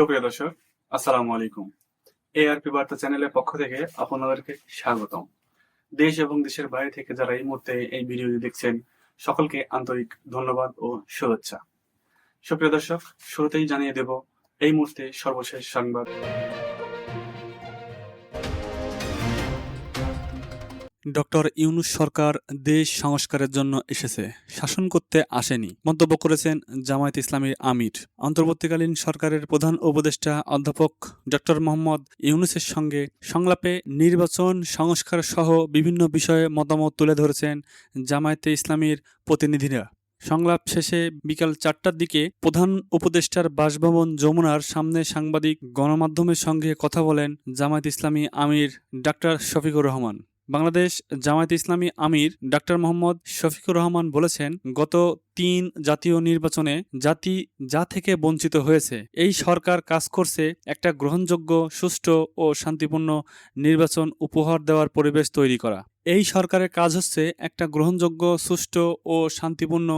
সুপ্রিয় দর্শক, আসসালামু আলাইকুম। এআরপি বার্তা চ্যানেলের পক্ষ থেকে আপনাদেরকে স্বাগতম। দেশ এবং দেশের বাইরে থেকে যারা এই মুহূর্তে এই ভিডিওটি দেখছেন, সকলকে আন্তরিক ধন্যবাদ ও শুভেচ্ছা। সুপ্রিয় দর্শক, শুরুতেই জানিয়ে দেব, এই মুহূর্তে সর্বশেষ সংবাদ। ডক্টর ইউনুস সরকার দেশ সংস্কারের জন্য এসেছে। শাসন করতে আসেনি, মন্তব্য করেছেন জামায়াত ইসলামীর আমির। অন্তর্বর্তীকালীন সরকারের প্রধান উপদেষ্টা অধ্যাপক ডক্টর মোহাম্মদ ইউনুসের সঙ্গে সংলাপে নির্বাচন সংস্কার সহ বিভিন্ন বিষয়ে মতামত তুলে ধরেছেন জামায়াতে ইসলামীর প্রতিনিধিরা। সংলাপ শেষে বিকাল চারটার দিকে প্রধান উপদেষ্টার বাসভবন যমুনার সামনে সাংবাদিক গণমাধ্যমের সঙ্গে কথা বলেন জামায়াত ইসলামী আমির ডাক্তার শফিকুর রহমান। বাংলাদেশ জামায়াত ইসলামী আমির ডাক্তার মোহাম্মদ শফিকুর রহমান বলেছেন, গত তিন জাতীয় নির্বাচনে জাতি যা থেকে বঞ্চিত হয়েছে, এই সরকার কাজ করছে একটা গ্রহণযোগ্য, সুষ্ঠু ও শান্তিপূর্ণ নির্বাচন উপহার দেওয়ার পরিবেশ তৈরি করা। এই সরকারের কাজ হচ্ছে একটা গ্রহণযোগ্য, সুষ্ঠু ও শান্তিপূর্ণ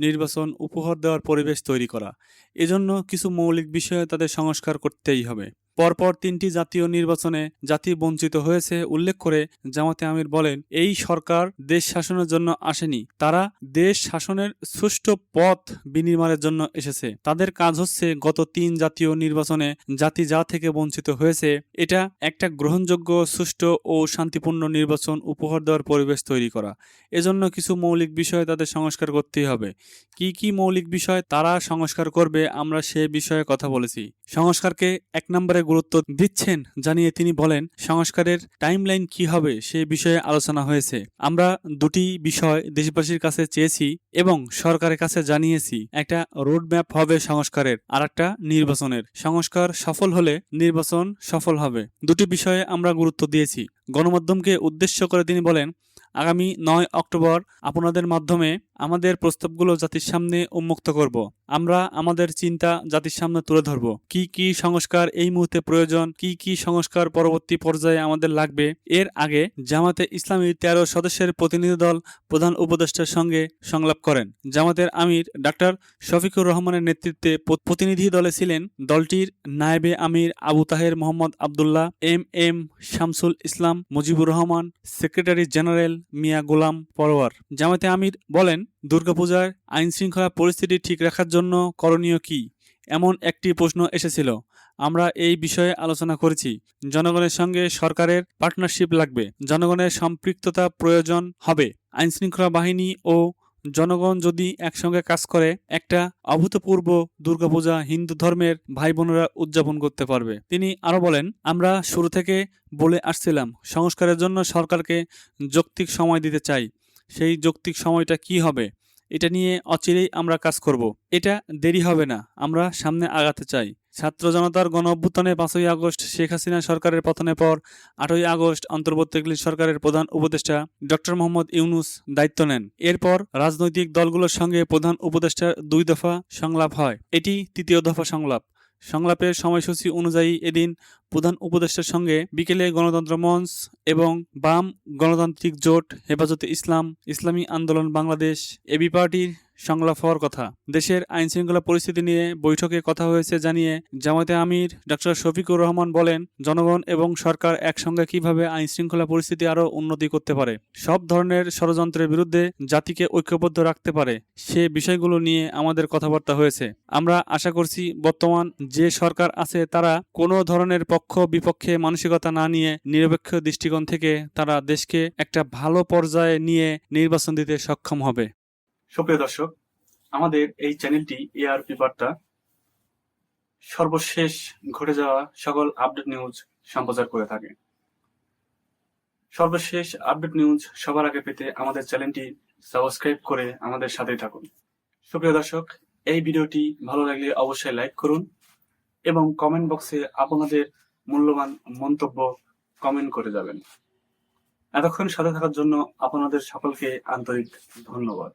নির্বাচন উপহার দেওয়ার পরিবেশ তৈরি করা। এজন্য কিছু মৌলিক বিষয়ে তাদের সংস্কার করতেই হবে। পরপর তিনটি জাতীয় নির্বাচনে জাতি বঞ্চিত হয়েছে উল্লেখ করে জামাতে আমির বলেন, এই সরকার দেশ শাসনের জন্য আসেনি। তারা দেশ শাসনের সুষ্ঠু পথ বিনির্মাণের জন্য এসেছে। তাদের কাজ হচ্ছে গত তিন জাতীয় নির্বাচনে জাতি যা থেকে বঞ্চিত হয়েছে, এটা একটা গ্রহণযোগ্য, সুষ্ঠু ও শান্তিপূর্ণ নির্বাচন উপহার দেওয়ার পরিবেশ তৈরি করা। এজন্য কিছু মৌলিক বিষয়ে তাদের সংস্কার করতেই হবে। কি কি মৌলিক বিষয় তারা সংস্কার করবে আমরা সে বিষয়ে কথা বলেছি। সংস্কারকে এক নম্বরে গুরুত্ব দিচ্ছেন জানিয়ে তিনি বলেন, সংস্কারের টাইমলাইন কি হবে সে বিষয়ে আলোচনা হয়েছে। আমরা দুটি বিষয় দেশবাসীর কাছে চেয়েছি এবং সরকারের কাছে জানিয়েছি। একটা রোডম্যাপ হবে সংস্কারের আর একটা নির্বাচনের। সংস্কার সফল হলে নির্বাচন সফল হবে। দুটি বিষয়ে আমরা গুরুত্ব দিয়েছি। গণমাধ্যমকে উদ্দেশ্য করে তিনি বলেন, আগামী নয় অক্টোবর আপনাদের মাধ্যমে আমাদের প্রস্তাবগুলো জাতির সামনে উন্মুক্ত করব। আমরা আমাদের চিন্তা জাতির সামনে তুলে ধরব। কি কি সংস্কার এই মুহূর্তে প্রয়োজন? কি কি সংস্কার পরবর্তী পর্যায়ে আমাদের লাগবে? এর আগে জামাতে ইসলামীর তেরো সদস্যের প্রতিনিধি দল প্রধান উপদেষ্টার সঙ্গে সংলাপ করেন। জামাতের আমির ডাক্তার শফিকুর রহমানের নেতৃত্বে প্রতিনিধি দলে ছিলেন দলটির নায়েবে আমির Abu Taher Mohammad Abdullah, M M Shamsul Islam, Mujibur Rahman, secretary general Mia Golam Parwar. জামাতে আমির বলেন, দুর্গাপূজার আইন শৃঙ্খলা পরিস্থিতি ঠিক রাখার জন্য করণীয় কি? এমন একটি প্রশ্ন এসেছিল। আমরা এই বিষয়ে আলোচনা করেছি। জনগণের সঙ্গে সরকারের পার্টনারশিপ লাগবে। জনগণের সম্পৃক্ততা প্রয়োজন হবে। আইন শৃঙ্খলা বাহিনী ও জনগণ যদি একসঙ্গে কাজ করে, একটা অভূতপূর্ব দুর্গাপূজা হিন্দু ধর্মের ভাই বোনেরা উদযাপন করতে পারবে। তিনি আরও বলেন, আমরা শুরু থেকে বলে আসছিলাম, সংস্কারের জন্য সরকারকে যৌক্তিক সময় দিতে চাই। সেই যৌক্তিক সময়টা কি হবে? এটা নিয়ে অচিরেই আমরা কাজ করব। এটা দেরি হবে না, আমরা সামনে আগাতে চাই। ছাত্র জনতার গণ অভ্যুত্থানে পাঁচই আগস্ট শেখ হাসিনা সরকারের পতনের পর, আটই আগস্ট অন্তর্বর্তীকালীন সরকারের প্রধান উপদেষ্টা ডক্টর মোহাম্মদ ইউনুস দায়িত্ব নেন। এরপর রাজনৈতিক দলগুলোর সঙ্গে প্রধান উপদেষ্টার দুই দফা সংলাপ হয়। এটি তৃতীয় দফা সংলাপ। সংলাপের সময়সূচি অনুযায়ী এদিন প্রধান উপদেষ্টার সঙ্গে বিকেলে গণতন্ত্র মঞ্চ এবং বাম গণতান্ত্রিক জোট, হেফাজতে ইসলাম, ইসলামী আন্দোলন, বাংলাদেশ, এবি পার্টির সংলাপ হওয়ার কথা। দেশের আইন শৃঙ্খলা পরিস্থিতি নিয়ে বৈঠকে কথা হয়েছে জানিয়ে জামায়াতে আমির ডক্টর শফিকুর রহমান বলেন, জনগণ এবং সরকার একসঙ্গে কীভাবে আইন শৃঙ্খলা পরিস্থিতি আরও উন্নতি করতে পারে, সব ধরনের ষড়যন্ত্রের বিরুদ্ধে জাতিকে ঐক্যবদ্ধ রাখতে পারে, সে বিষয়গুলো নিয়ে আমাদের কথাবার্তা হয়েছে। আমরা আশা করছি বর্তমান যে সরকার আছে তারা কোনো ধরনের পক্ষ বিপক্ষে মানসিকতা না নিয়ে নিরপেক্ষ দৃষ্টিকোণ থেকে তারা দেশকে একটা ভালো পর্যায়ে নিয়ে নির্বাচন দিতে সক্ষম হবে। সুপ্রিয় দর্শক, আমাদের এই চ্যানেলটি এআরপি বার্তা সর্বশেষ ঘটে যাওয়া সকল আপডেট নিউজ সম্প্রচার করে থাকে। সর্বশেষ আপডেট নিউজ সবার আগে পেতে আমাদের চ্যানেলটি সাবস্ক্রাইব করে আমাদের সাথেই থাকুন। সুপ্রিয় দর্শক, এই ভিডিওটি ভালো লাগলে অবশ্যই লাইক করুন এবং কমেন্ট বক্সে আপনাদের মূল্যবান মন্তব্য কমেন্ট করে যাবেন। এতক্ষণ সাথে থাকার জন্য আপনাদের সকলকে আন্তরিক ধন্যবাদ।